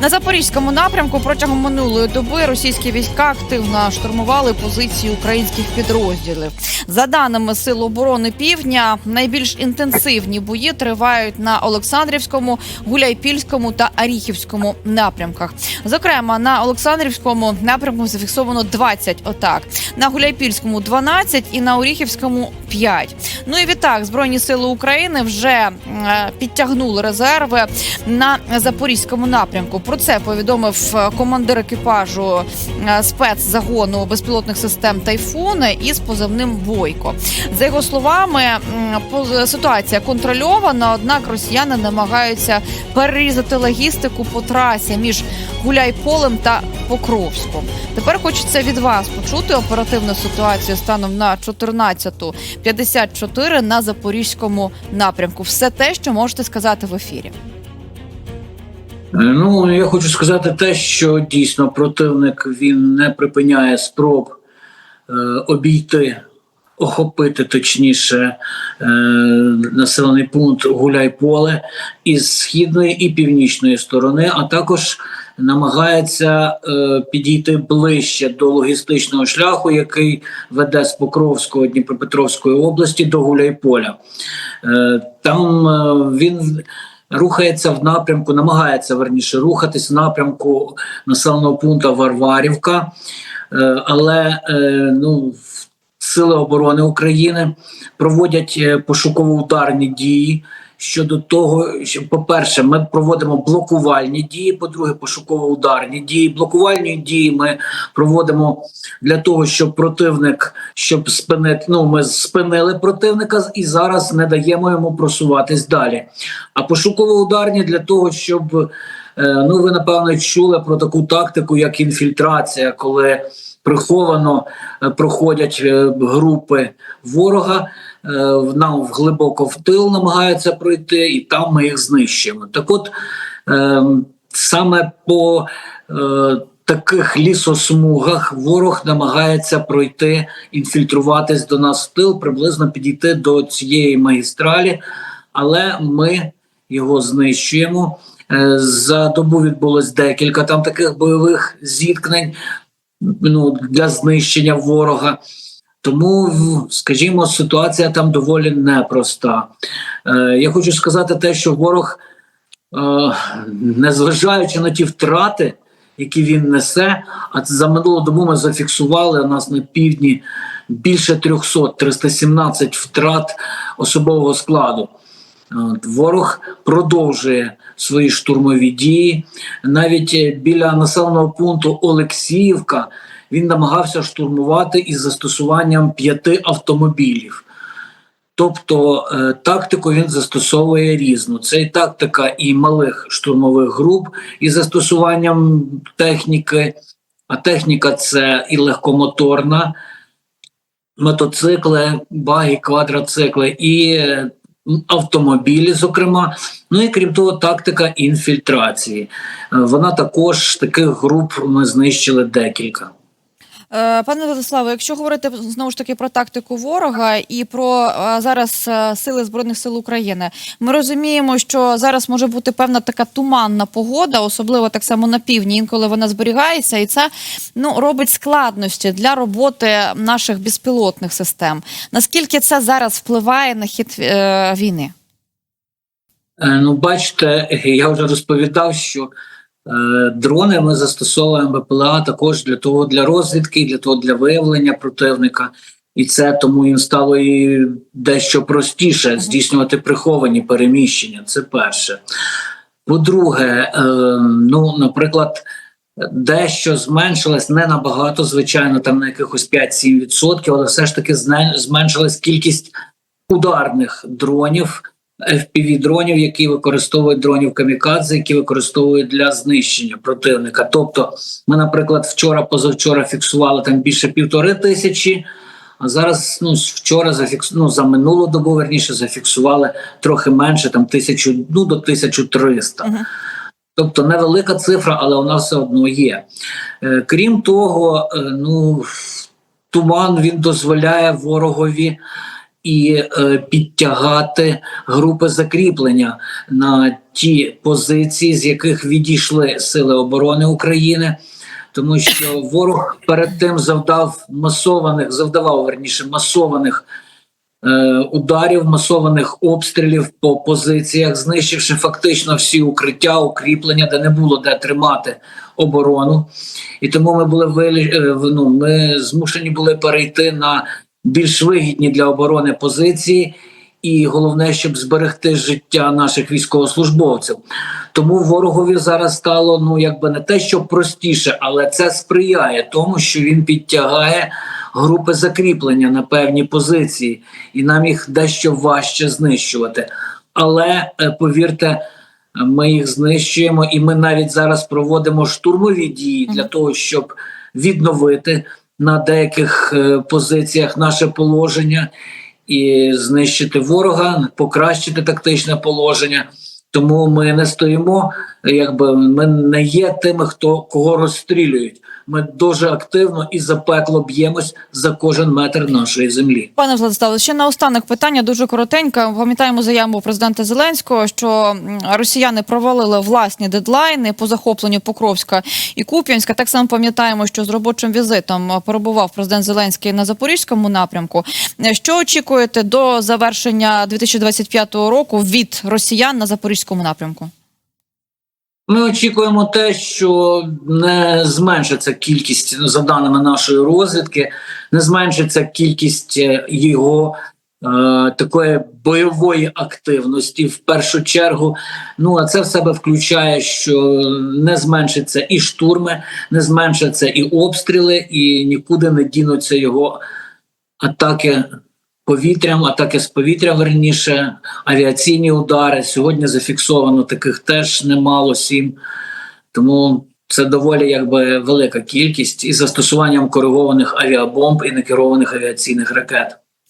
На запорізькому напрямку протягом минулої доби російські війська активно штурмували позиції українських підрозділів. За даними Сил оборони Півдня, найбільш інтенсивні бої тривають на Олександрівському, Гуляйпільському та Аріхівському напрямках. Зокрема, на Олександрівському напрямку зафіксовано 20 атак, на Гуляйпільському 12 і на Оріхівському 5. Ну і відтак збройні сили України вже е, підтягнули резерви на запорізькому напрямку. Про це повідомив е, командир екіпажу е, спецзагону безпілотних систем Тайфун із позивним Бойко. За його словами, ситуація контрольована однак росіяни намагаються перерізати логістику по трасі між Гуляйполем та Покровськом. Тепер хочеться від вас почути оперативну ситуацію станом на 14.54 на запорізькому напрямку. Все те, що можете сказати в ефірі. Ну, я хочу сказати те, що дійсно противник він не припиняє спроб е, обійти, охопити точніше е, населений пункт Гуляйполе із східної і північної сторони, а також намагається е, підійти ближче до логістичного шляху, який веде з Покровського Дніпропетровської області до Гуляйполя. Е, там е, він рухається в напрямку, намагається верніше рухатись в напрямку населеного пункту Варварівка, Е, але е, ну, Сили оборони України проводять е, пошуково-ударні дії. Щодо того, що, по-перше, ми проводимо блокувальні дії. По-друге, пошуково-ударні дії. Блокувальні дії ми проводимо для того, щоб противник, щоб спинити. Ну, ми спинили противника і зараз не даємо йому просуватись далі. А пошуково-ударні для того, щоб е, ну ви напевно чули про таку тактику, як інфільтрація, коли приховано е, проходять е, групи ворога. е, в- Нам глибоко в тил намагаються пройти, і там ми їх знищуємо. Так, от е, саме по таких лісосмугах ворог намагається пройти, інфільтруватись до нас в тил, приблизно підійти до цієї магістралі, але ми його знищуємо. За добу відбулось декілька там таких бойових зіткнень ну, для знищення ворога. Тому, скажімо, ситуація там доволі непроста. Е, я хочу сказати те, що ворог, е, незважаючи на ті втрати, які він несе, а за минулу добу ми зафіксували у нас на півдні більше 300, 317 втрат особового складу. Ворог продовжує свої штурмові дії. Навіть е, біля населеного пункту Олексіївка він намагався штурмувати із застосуванням п'яти автомобілів. Тобто е, тактику він застосовує різну. Це і тактика і малих штурмових груп із застосуванням техніки, а техніка це і легкомоторна, мотоцикли, баги, квадроцикли і е, автомобілі, зокрема. Ну і крім того, тактика інфільтрації. Е, Вона також таких груп ми знищили декілька. Е, Пане Владиславе, якщо говорити знову ж таки про тактику ворога і про е, зараз е, сили збройних сил України, ми розуміємо, що зараз може бути певна така туманна погода, особливо так само на півдні, інколи вона зберігається, і це ну робить складності для роботи наших безпілотних систем. Наскільки це зараз впливає на хід е, війни? Ну, бачите, я вже розповідав, що дрони ми застосовуємо БПЛА також для того для розвідки, для того для виявлення противника. І це тому їм стало і дещо простіше здійснювати приховані переміщення. Це перше. По-друге, е, ну, наприклад, дещо зменшилась не набагато, звичайно, там на якихось 5-7%, але все ж таки зменшилась кількість ударних дронів. Fpv дронів, які використовують дронів камікадзе, які використовують для знищення противника. Тобто, ми, наприклад, вчора, позавчора фіксували там більше півтори тисячі. А зараз ну вчора зафікс... ну, за минулу добу верніше зафіксували трохи менше, там тисячу ну до 1300. Мгм. Тобто невелика цифра, але вона все одно є. Е, крім того, е, ну туман він дозволяє ворогові і е, підтягати групи закріплення на ті позиції, з яких відійшли сили оборони України. Тому що ворог перед тим завдав масованих, завдавав верніше масованих е, ударів, масованих обстрілів по позиціях, знищивши фактично всі укриття, укріплення, де не було де тримати оборону. І тому ми були вилі, е, ну, ми змушені були перейти на більш вигідні для оборони позиції. І головне, щоб зберегти життя наших військовослужбовців. Тому ворогові зараз стало ну якби не те, що простіше, але це сприяє тому, що він підтягає групи закріплення на певні позиції, і нам їх дещо важче знищувати. Але е, повірте, ми їх знищуємо, і ми навіть зараз проводимо штурмові дії для того, щоб відновити на деяких е, позиціях наше положення і знищити ворога, покращити тактичне положення. Тому ми не стоїмо, якби ми не є тими, хто кого розстрілюють. Ми дуже активно і запекло б'ємось за кожен метр нашої землі. Пане Владиславе, ще наостанок питання дуже коротеньке. Пам'ятаємо заяву президента Зеленського, що росіяни провалили власні дедлайни по захопленню Покровська і Куп'янська. Так само пам'ятаємо, що з робочим візитом перебував президент Зеленський на запорізькому напрямку. Що очікуєте до завершення 2025 року від росіян на запорізькому напрямку? Ми очікуємо те, що не зменшиться кількість, ну, за даними нашої розвідки, не зменшиться кількість е, його е, такої бойової активності в першу чергу. Ну а це в себе включає, що не зменшиться і штурми, не зменшаться і обстріли, і нікуди не дінуться його атаки повітрям, атаки з повітря верніше, авіаційні удари. Сьогодні зафіксовано таких теж немало сім. Тому це доволі якби велика кількість із застосуванням коригованих авіабомб і некерованих авіаційних ракет.